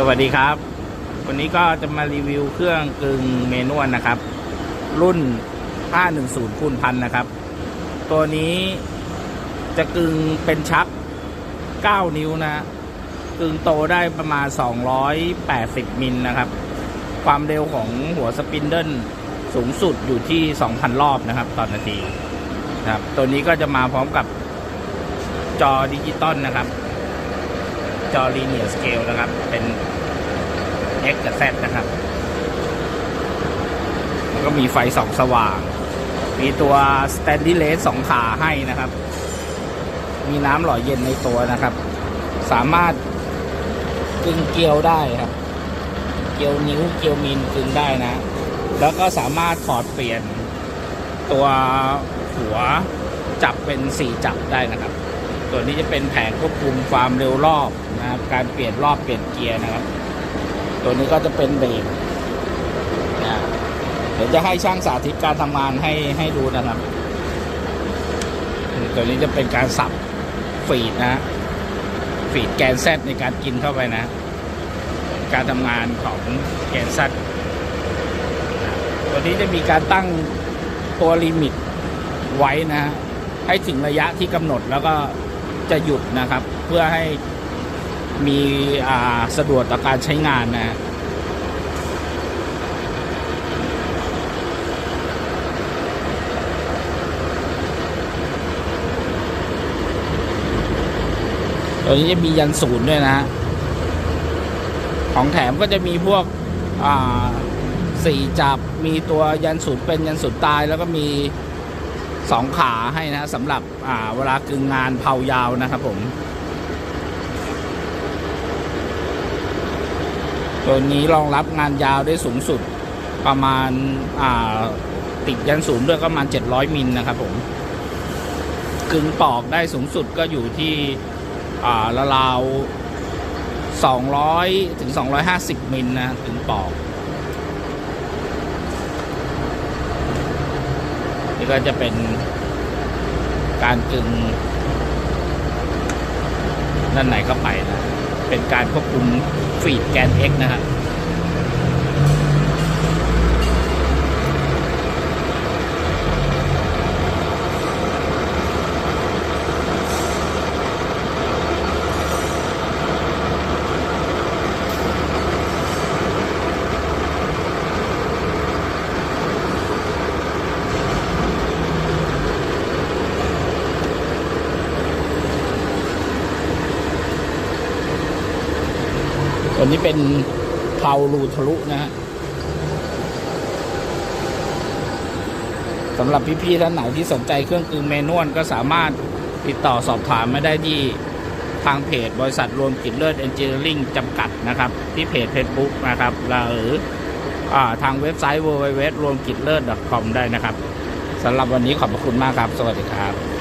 สวัสดีครับ วันนี้ก็จะมารีวิวเครื่องกึ่งเมนวลนะครับ รุ่น 510คูณพันนะครับ ตัวนี้จะกึ่งเป็นชัก 9 นิ้วนะกึ่งโตได้ประมาณ 280 มิลนะครับ ความเร็วของหัวสปินเดิลสูงสุดอยู่ที่ 2,000 รอบนะครับ ต่อนนาทีครับ ตัวนี้ก็จะมาพร้อมกับจอดิจิตอลนะครับ จอ linear scale นะครับ เป็น X กับ Z นะครับ แล้วก็มีไฟสองสว่าง มีตัว Standy l e s สองขาให้นะครับ มีน้ำหล่อเย็นในตัวนะครับ สามารถกึงเกลียวได้ครับ เกลียวนิ้วเกลียวมิลกึงได้นะ แล้วก็สามารถถอดเปลี่ยนตัวหัวจับเป็นสี่จับได้นะครับ ตัวนี้จะเป็นแผงควบคุมความเร็วรอบนะครับ การเปลี่ยนรอบเปลี่ยนเกียร์นะครับ ตัวนี้ก็จะเป็นเบรกนะเดี๋ยวจะให้ช่างสาธิตการทำงานให้ให้ดูนะครับ ตัวนี้จะเป็นการสับฟีดนะฟีดแกนแซดในการกินเข้าไปนะ การทำงานของแกนแซดตัวนี้จะมีการตั้งตัวลิมิตไว้นะฮะให้ถึงระยะที่กำหนดแล้วก็ จะหยุดนะครับ เพื่อให้มีอ่าสะดวกต่อการใช้งานนะตัวนี้จะมียันศูนย์ด้วยนะฮะ ของแถมก็จะมีพวกอ่าสี่จับ มีตัวยันศูนย์เป็นยันศูนย์ตายแล้วก็มี สองขาให้นะสำหรับเวลากึ่งงานเผายาวนะครับผม ตัวนี้รองรับงานยาวได้สูงสุดประมาณาติดยันศูนย์ด้วยก็ประมาณ 700 มิลนะครับผมกึ่งปอกได้สูงสุดก็อยู่ที่อ่าลาว200 ถึง 250 มิลนะกึ่งปอก ก็จะเป็นการจึงนั่นไหนเข้าไปนะ เป็นการควบคุมฟีดแกน X นะครับ ตัวนี้เป็นเพลารูทะลุนะฮะสำหรับพี่ๆท่านไหนที่สนใจเครื่องกึงเมนวลก็สามารถติดต่อสอบถามมาได้ที่ทางเพจบริษัทรวมกิจเลิศเอนจิเนียริ่งจำกัดนะครับ ที่เพจ Facebook นะครับหรืออทางเว็บไซต์ www รวมกิจเลิศ .com ได้นะครับสำหรับวันนี้ขอบพระคุณมากครับ สวัสดีครับ